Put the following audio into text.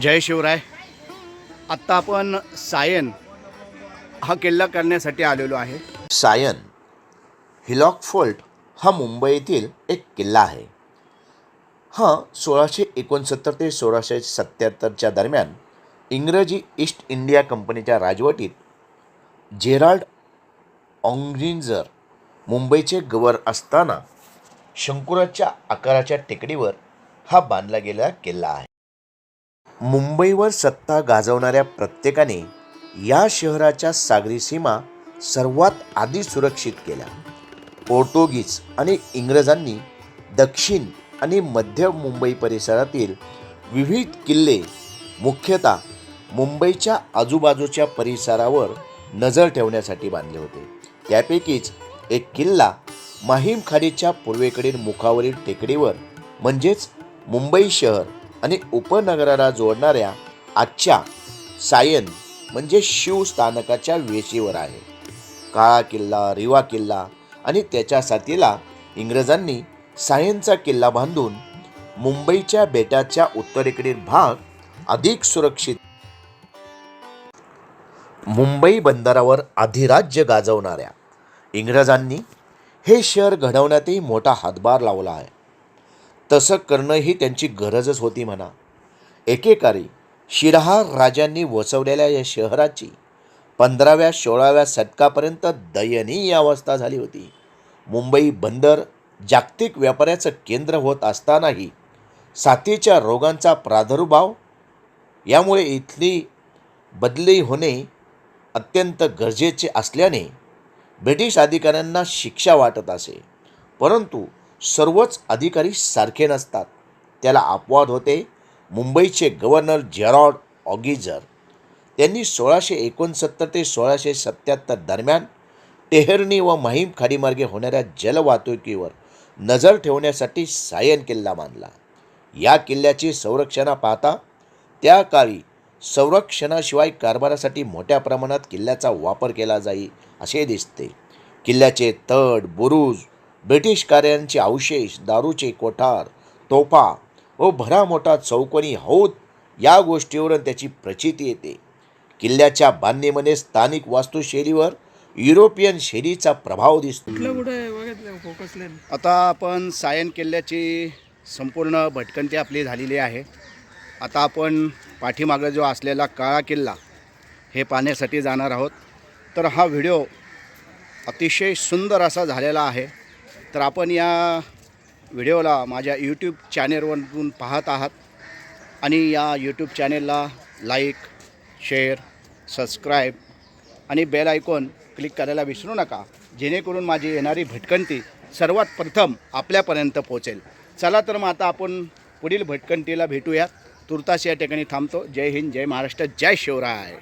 जय शिवराय. आत्ता आपण सायन हा किल्ला करण्यासाठी आलेलो आहे. सायन हिलॉक फोर्ट हा मुंबईतील एक किल्ला आहे. हा सोळाशे एकोणसत्तर ते सोळाशे सत्याहत्तरच्या दरम्यान इंग्रजी ईस्ट इंडिया कंपनीच्या राजवटीत जेराल्ड ऑंग्रिंजर मुंबईचे गवर असताना शंकुराच्या आकाराच्या टेकडीवर हा बांधला गेलेला किल्ला आहे. मुंबईवर सत्ता गाजवणाऱ्या प्रत्येकाने या शहराच्या सागरी सीमा सर्वात आधी सुरक्षित केल्या. पोर्तुगीज आणि इंग्रजांनी दक्षिण आणि मध्य मुंबई परिसरातील विविध किल्ले मुख्यतः मुंबईच्या आजूबाजूच्या परिसरावर नजर ठेवण्यासाठी बांधले होते. त्यापैकीच एक किल्ला माहीम खाडीच्या पूर्वेकडील मुखावरील टेकडीवर म्हणजेच मुंबई शहर आणि उपनगराला जोडणाऱ्या आजच्या सायन म्हणजे शिवस्थानकाच्या वेशीवर आहे. काळा किल्ला रिवा किल्ला आणि त्याच्या साथीला इंग्रजांनी सायनचा किल्ला बांधून मुंबईच्या बेटाच्या उत्तरेकडील भाग अधिक सुरक्षित मुंबई बंदरावर अधिराज्य गाजवणाऱ्या इंग्रजांनी हे शहर घडवण्यातही मोठा हातभार लावला आहे. तसं करणं ही त्यांची गरजच होती म्हणा. एकेकाळी शिराहा राजांनी वसवलेल्या या शहराची पंधराव्या सोळाव्या शतकापर्यंत दयनीय अवस्था झाली होती. मुंबई बंदर जागतिक व्यापाराचं केंद्र होत असतानाही साथीच्या रोगांचा प्रादुर्भाव यामुळे इथली बदली होणे अत्यंत गरजेचे असल्याने ब्रिटिश अधिकाऱ्यांना शिक्षा वाटत असे. परंतु सर्वच अधिकारी सारखे नसतात. त्याला अपवाद होते. मुंबईचे गव्हर्नर जेरॉड ऑगिजर त्यांनी सोळाशे एकोणसत्तर ते सोळाशे सत्याहत्तर दरम्यान टेहरणी व माहीम खाडीमार्गे होणाऱ्या जलवाहतुकीवर नजर ठेवण्यासाठी सायन किल्ला बांधला. या किल्ल्याची संरक्षणा पाहता त्या काळी संरक्षणाशिवाय कारभारासाठी मोठ्या प्रमाणात किल्ल्याचा वापर केला जाई असे दिसते. किल्ल्याचे तड बुरुज ब्रिटिश कार्यांचे अवशेष दारूचे कोठार तोफा व भरा मोठा चौकोनी हौद या गोष्टीवरून त्याची प्रचिती येते. किल्ल्याच्या बांधणीमध्ये स्थानिक वास्तुशैलीवर युरोपियन शैलीचा प्रभाव दिसतो. आता आपण सायन किल्ल्याची संपूर्ण भटकंती आपली झालेली आहे. आता आपण पाठीमागं जो असलेला काळा किल्ला हे पाहण्यासाठी जाणार आहोत. तर हा व्हिडिओ अतिशय सुंदर असा झालेला आहे. तर आपण या व्हिडिओला माझ्या यूट्यूब चॅनेलवरून पाहत आहात. आणि या यूट्यूब चॅनेलला लाईक शेअर सबस्क्राईब आणि बेल आयकॉन क्लिक करायला विसरू नका. जेणेकरून माझी येणारी भटकंती सर्वात प्रथम आपल्यापर्यंत पोहोचेल. चला तर मग आता आपण पुढील भटकंतीला भेटूयात. तुर्तास या ठिकाणी थांबतो. जय हिंद जय महाराष्ट्र जय शिवराय.